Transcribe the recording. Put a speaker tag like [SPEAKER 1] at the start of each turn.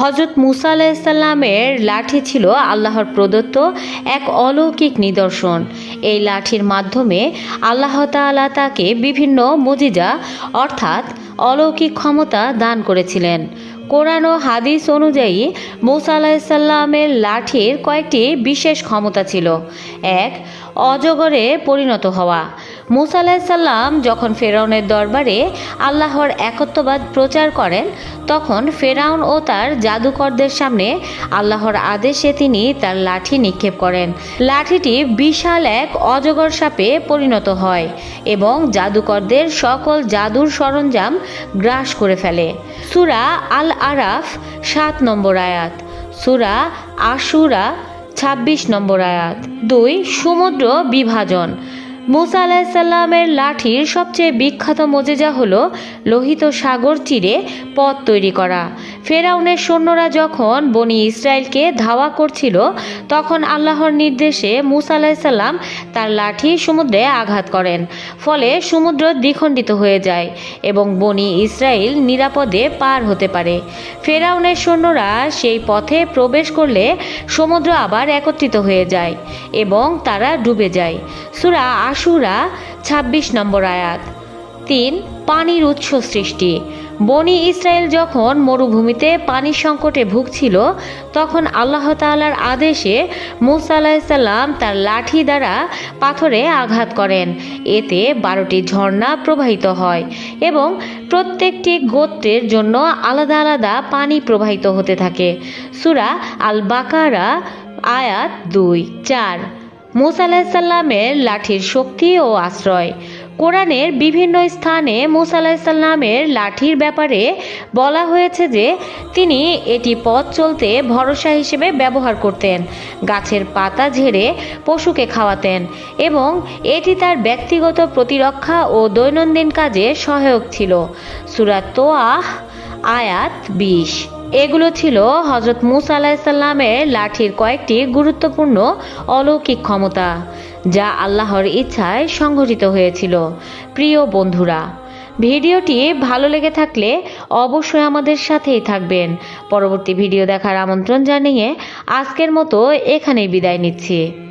[SPEAKER 1] হজরত মুসা আলাইসাল্লামের লাঠি ছিল আল্লাহর প্রদত্ত এক অলৌকিক নিদর্শন। এই লাঠির মাধ্যমে আল্লাহ তাআলা তাকে বিভিন্ন মজিজা, অর্থাৎ অলৌকিক ক্ষমতা দান করেছিলেন। কোরআন ও হাদিস অনুযায়ী মুসা আলাইসাল্লামের লাঠির কয়েকটি বিশেষ ক্ষমতা ছিল। এক, অজগরে পরিণত হওয়া। মুসা আলাইসাল্লাম যখন ফেরাউনের দরবারে আল্লাহর একত্ববাদ প্রচার করেন, তখন ফেরাউন ও তার জাদুকরদের সামনে আল্লাহর আদেশে তিনি তার লাঠি নিক্ষেপ করেন। লাঠিটি বিশাল এক অজগর সাপে পরিণত হয় এবং জাদুকরদের সকল জাদুর সরঞ্জাম গ্রাস করে ফেলে। সুরা আল আরাফ সাত নম্বর আয়াত। সুরা আশুরা, ছাব্বিশ নম্বর আয়াত। দুই, সমুদ্র বিভাজন। মুসা আলাহিসাল্লামের লাঠির সবচেয়ে বিখ্যাত মজেজা হলো লোহিত সাগর চিরে পথ তৈরি করা। ফেরাউনের সৈন্যরা যখন বনি ইসরায়েলকে ধাওয়া করছিল, তখন আল্লাহর নির্দেশে মুসা আলাহিসাল্লাম তার লাঠি সমুদ্রে আঘাত করেন, ফলে সমুদ্র দ্বিখণ্ডিত হয়ে যায় এবং বনি ইসরায়েল নিরাপদে পার হতে পারে। ফেরাউনের সৈন্যরা সেই পথে প্রবেশ করলে সমুদ্র আবার একত্রিত হয়ে যায় এবং তারা ডুবে যায়। সুরা আশুরা ২৬ নম্বর আয়াত। তিন, পানির উৎস সৃষ্টি। বনি ইসরায়েল যখন মরুভূমিতে পানির সংকটে ভুগছিল, তখন আল্লাহ তাআলার আদেশে মুসা আলাহিসাল্লাম তার লাঠি দ্বারা পাথরে আঘাত করেন। এতে বারোটি ঝর্ণা প্রবাহিত হয় এবং প্রত্যেকটি গোত্রের জন্য আলাদা আলাদা পানি প্রবাহিত হতে থাকে। সুরা আল বাকারা আয়াত দুই, চার। মুসা আলাহিসাল্লামের লাঠির শক্তি ও আশ্রয়। কোরআনের বিভিন্ন স্থানে মুসা আলাহিসাল্লামের লাঠির ব্যাপারে বলা হয়েছে যে তিনি এটি পথ চলতে ভরসা হিসেবে ব্যবহার করতেন, গাছের পাতা ঝেড়ে পশুকে খাওয়াতেন এবং এটি তার ব্যক্তিগত প্রতিরক্ষা ও দৈনন্দিন কাজে সহায়ক ছিল। সুরাত তোয়াহ, আয়াত বিশ। এগুলো ছিল হজরত মুসা আলাহিসাল্লামের লাঠির কয়েকটি গুরুত্বপূর্ণ অলৌকিক ক্ষমতা। যা আল্লাহর ইচ্ছায় সংঘটিত হয়েছিল। প্রিয় বন্ধুরা, ভিডিওটি ভালো লেগে থাকলে অবশ্যই আমাদের সাথেই থাকবেন। পরবর্তী ভিডিও দেখার আমন্ত্রণ জানিয়ে আজকের মতো এখানেই বিদায় নিচ্ছি।